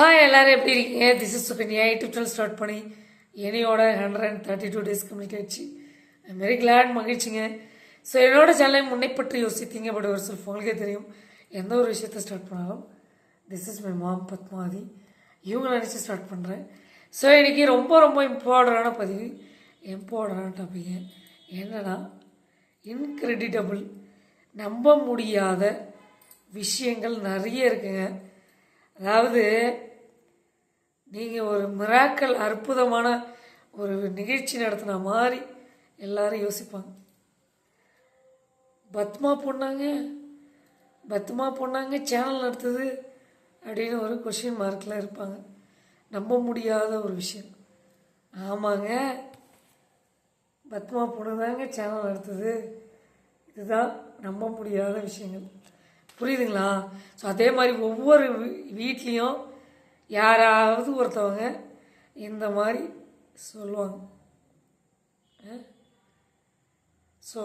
Hi எல்லோரும் எப்படி இருக்கீங்க? This is Sukanya YouTube channel start பண்ணி என்னையோட hundred and thirty two days complete ஆயிடுச்சு வெரி கிளாட் மகிழ்ச்சிங்க. ஸோ என்னோட சேனலை முன்னைப்பற்றி யோசித்தீங்க பட் ஒரு சில உங்களுக்கே தெரியும். எந்த ஒரு விஷயத்த ஸ்டார்ட் பண்ணாலும் this is my mom Padmathi இவங்க நினச்சி ஸ்டார்ட் பண்ணுறேன் ஸோ இன்றைக்கி ரொம்ப ரொம்ப இம்பார்ட்டண்டான பதிவு இம்பார்ட்டண்டான டாபிக் என்னென்னா இன்க்ரெடிட்டபிள் நம்ப முடியாத விஷயங்கள் நிறைய இருக்குங்க. அதாவது நீங்கள் ஒரு மிராக்கல் அற்புதமான ஒரு நிகழ்ச்சி நடத்தின மாதிரி எல்லாரும் யோசிப்பாங்க. பத்மா பொண்ணாங்க பத்மா பொண்ணாங்க சேனல் நடத்துது அப்படின்னு ஒரு கொஷின் மார்க்கில் இருப்பாங்க. நம்ப முடியாத ஒரு விஷயம். ஆமாங்க பத்மா பொண்ணு தாங்க சேனல் நடத்துது. இதுதான் நம்ப முடியாத விஷயங்கள். புரியுதுங்களா? ஸோ அதே மாதிரி ஒவ்வொரு வீ- வீட்லேயும் யாராவது ஒருத்தவங்க இந்த மாதிரி சொல்லுவாங்க. ஸோ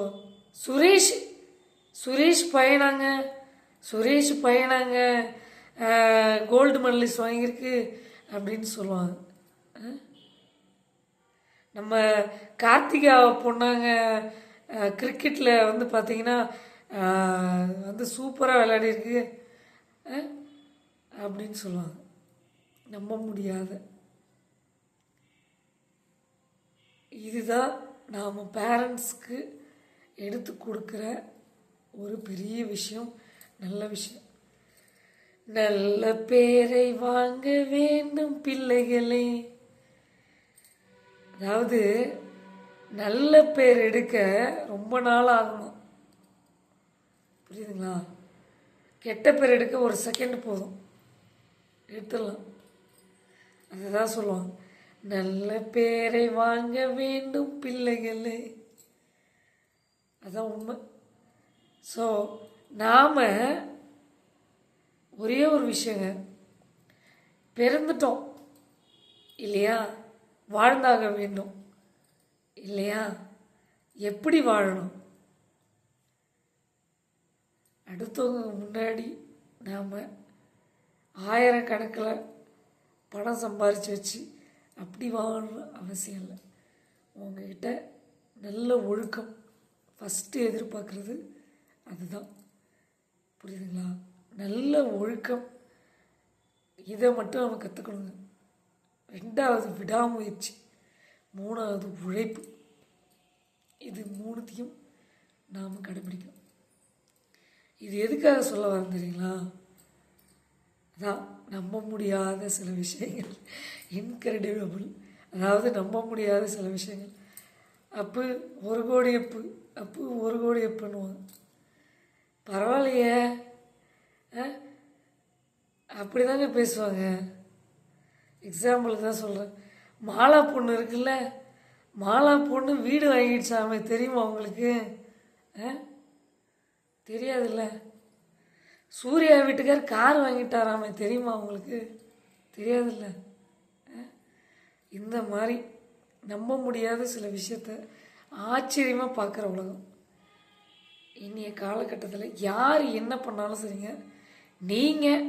சுரேஷ் சுரேஷ் பையனாங்க. சுரேஷ் பையனாங்க கோல்டு மெடலிஸ்ட் வாங்கியிருக்கு அப்படின்னு சொல்லுவாங்க. நம்ம கார்த்திகா பொண்ணாங்க கிரிக்கெட்டில் வந்து பார்த்தீங்கன்னா வந்து சூப்பராக விளையாடிருக்கு அப்படின்னு சொல்லுவாங்க. நம்ப முடியாத. இதுதான் நாம் பேரண்ட்ஸ்க்கு எடுத்து கொடுக்குற ஒரு பெரிய விஷயம் நல்ல விஷயம். நல்ல பேரை வாங்க வேண்டும் பிள்ளைகளே. அதாவது நல்ல பேர் எடுக்க ரொம்ப நாள் ஆகணும். புரியுதுங்களா? கெட்ட பேர் எடுக்க ஒரு செகண்ட் போதும். எடுத்துடலாம். அதுதான் சொல்லுவாங்க. நல்ல பேரை வாங்க வேண்டும் பிள்ளைகளே. அதான் உண்மை. ஸோ நாம் ஒரே ஒரு விஷயங்க. பிறந்துட்டோம் இல்லையா? வாழ்ந்தாக வேண்டும். இல்லையா? எப்படி வாழணும்? அடுத்தவங்க முன்னாடி நாம் ஆயிரக்கணக்கில் பணம் சம்பாரித்து வச்சு அப்படி வாழணும் அவசியம் இல்லை. உங்ககிட்ட நல்ல ஒழுக்கம் ஃபஸ்ட்டு எதிர்பார்க்குறது அதுதான். புரியுதுங்களா? நல்ல ஒழுக்கம் இதை மட்டும் நம்ம கற்றுக்கணுங்க ரெண்டாவது விடாமுயற்சி மூணாவது உழைப்பு. இது மூணுத்தையும் நாம் கடைபிடிக்கணும். இது எதுக்காக சொல்ல வரேன் தெரியுங்களா? அதான் நம்ப முடியாத சில விஷயங்கள். இன்கிரெடிபிள் அதாவது நம்ப முடியாத சில விஷயங்கள். அப்பு ஒரு கோடி அப்பு அப்பு ஒரு கோடி அப்புன்னுவாங்க. பரவாயில்லையே. அப்படி தாங்க பேசுவாங்க. எக்ஸாம்பிளுக்கு தான் சொல்கிறேன் மாலா பொண்ணு இருக்குல்ல? மாலா பொண்ணு வீடு வாங்கிடுச்சாமே தெரியுமா உங்களுக்கு? ஆ? தெரியாதுல்ல? சூர்யா வீட்டுக்கார் கார் வாங்கிட்டாராமே தெரியுமா உங்களுக்கு? தெரியாதுல்ல. இந்த மாதிரி நம்ப முடியாத சில விஷயத்த ஆச்சரியமாக பார்க்குற உலகம். இன்றைய காலகட்டத்தில் யார் என்ன பண்ணாலும் சரிங்க. நீங்கள்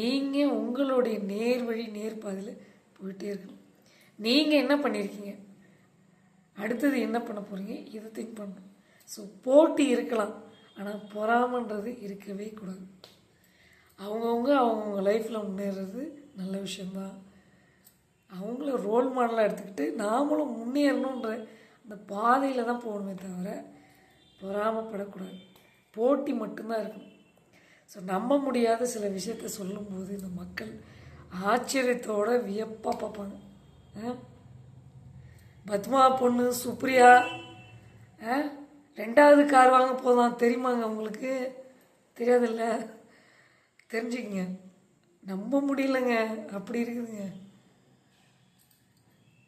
நீங்கள் உங்களுடைய நேர் வழி நேர் பாதையில் போயிட்டே இருக்கணும். நீங்கள் என்ன பண்ணியிருக்கீங்க அடுத்தது என்ன பண்ண போகிறீங்க இதை திங்க் பண்ணணும். ஸோ போட்டி இருக்கலாம். ஆனால் பொறாமன்றது இருக்கவே கூடாது. அவங்கவுங்க அவங்கவுங்க லைஃப்பில் முன்னேறது நல்ல விஷயந்தான் அவங்கள ரோல் மாடலாக எடுத்துக்கிட்டு நாமளும் முன்னேறணுன்ற அந்த பாதையில் தான் போகணுமே தவிர பொறாமப்படக்கூடாது. போட்டி மட்டும்தான் இருக்கணும். ஸோ நம்ப முடியாத சில விஷயத்த சொல்லும்போது இந்த மக்கள் ஆச்சரியத்தோட வியப்பாக பார்ப்பாங்க. ஆ? பத்மா பொண்ணு சுப்ரியா ஆ? ரெண்டாவது கார் வாங்க போதான் தெரியுமாங்க உங்களுக்கு? தெரியாதில்ல? தெரிஞ்சுக்கங்க. நம்ப முடியலங்க. அப்படி இருக்குதுங்க.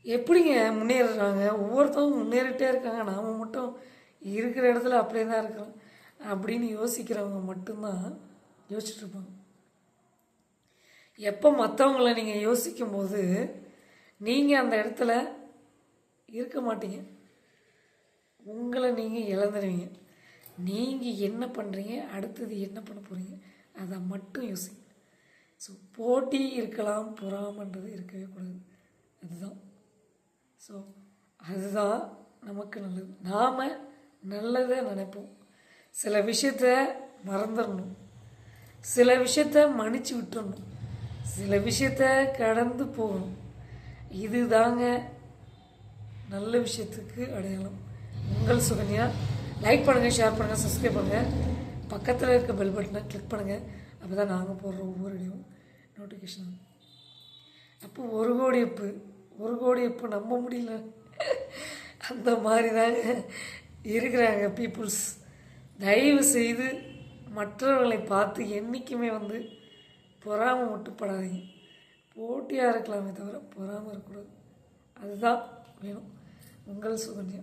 எப்படிங்க முன்னேறுறாங்க? ஒவ்வொருத்தவங்க முன்னேறிட்டே இருக்காங்க. நாம் மட்டும் இருக்கிற இடத்துல அப்படியே தான் இருக்கிறோம். அப்படின்னு யோசிக்கிறவங்க மட்டும்தான் யோசிச்சுட்ருப்பாங்க எப்போ மற்றவங்கள நீங்கள் யோசிக்கும் போது நீங்கள் அந்த இடத்துல இருக்க மாட்டீங்க. உங்களை நீங்கள் இழந்துடுவீங்க நீங்கள் என்ன பண்ணுறீங்க அடுத்தது என்ன பண்ண போகிறீங்க அதை மட்டும் யோசிங்க ஸோ போட்டி இருக்கலாம் பொறாமன்றது இருக்கவே கூடாது. அதுதான். ஸோ அதுதான் நமக்கு நல்லது. நாம் நல்லதை நினைப்போம். சில விஷயத்த மறந்துடணும். சில விஷயத்த மன்னிச்சு விட்டுறணும் சில விஷயத்த கடந்து போகணும். இது தாங்க நல்ல விஷயத்துக்கு அடையாளம். உங்கள் சுகன்யா. லைக் பண்ணுங்கள் ஷேர் பண்ணுங்கள் சப்ஸ்கிரைப் பண்ணுங்கள் பக்கத்தில் இருக்க பெல் பட்டனை கிளிக் பண்ணுங்கள் அப்போ தான் நாங்கள் போடுற ஒவ்வொரு இடையும் நோட்டிஃபிகேஷன் அப்போ ஒரு கோடி அப்பு ஒரு கோடி அப்பு நம்ப முடியல. அந்த மாதிரி தாங்க இருக்கிறாங்க பீப்புள்ஸ் தயவு செய்து மற்றவர்களை பார்த்து என்றைக்குமே வந்து பொறாமை மட்டுப்படாதீங்க. போட்டியாக இருக்கலாமே தவிர பொறாமல் இருக்கக்கூடாது. அதுதான் வேணும். உங்கள் சுகன்யா.